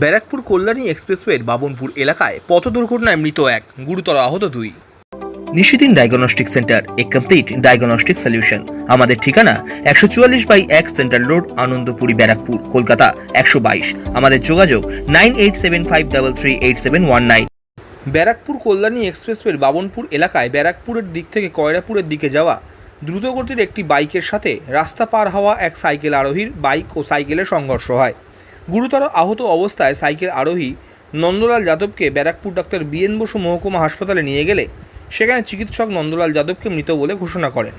ব্যারাকপুর কল্যাণী এক্সপ্রেসওয়ের বাবনপুর এলাকায় পথ দুর্ঘটনায় মৃত এক, গুরুতর আহত দুই। Nishidin diagnostic centre, a complete diagnostic solution. আমাদের ঠিকানা একশো চুয়াল্লিশ বাই এক সেন্ট্রাল রোড, আনন্দপুরি, ব্যারাকপুর, কলকাতা একশো বাইশ। আমাদের যোগাযোগ nine eight seven five double three eight seven one nine. Barrackpore Kalyani এক্সপ্রেসওয়ের Babanpur এলাকায় ব্যারাকপুরের দিক থেকে কয়রাপুরের দিকে যাওয়া দ্রুতগতির একটি বাইকের সাথে রাস্তা পার হওয়া এক সাইকেল আরোহীর বাইক ও সাইকেলের সংঘর্ষ হয়। গুরুতর আহত অবস্থায় সাইকেল আরোহী নন্দলাল যাদবকে ব্যারাকপুর ডাক্তার বিএন বসু মহকুমা হাসপাতালে নিয়ে গেলে সেখানে চিকিৎসক নন্দলাল যাদবকে মৃত বলে ঘোষণা করেন।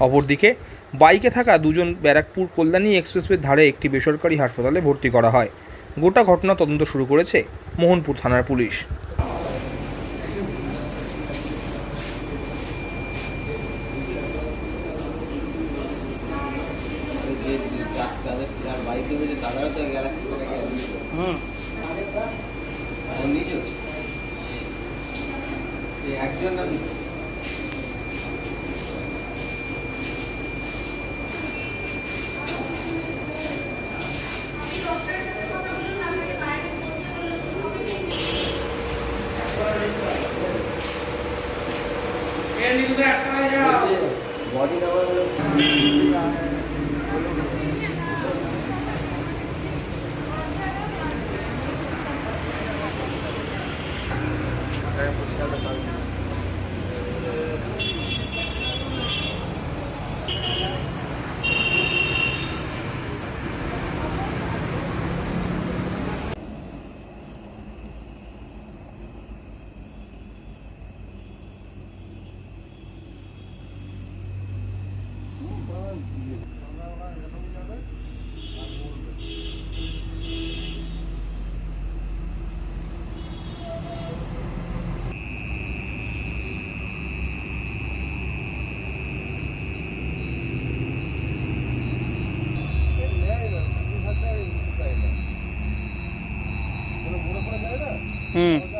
অপরদিকে, বাইকে থাকা দুজন ব্যারাকপুর কল্যাণী এক্সপ্রেসওয়ের ধারে একটি বেসরকারি হাসপাতালে ভর্তি করা হয়। গোটা ঘটনা তদন্ত শুরু করেছে মোহনপুর থানার পুলিশ। ఐసీబీలో సాధారణ గ్యాలక్సీ నీచు యాక్సిడెంట్ बॉडी नंबर Hmm.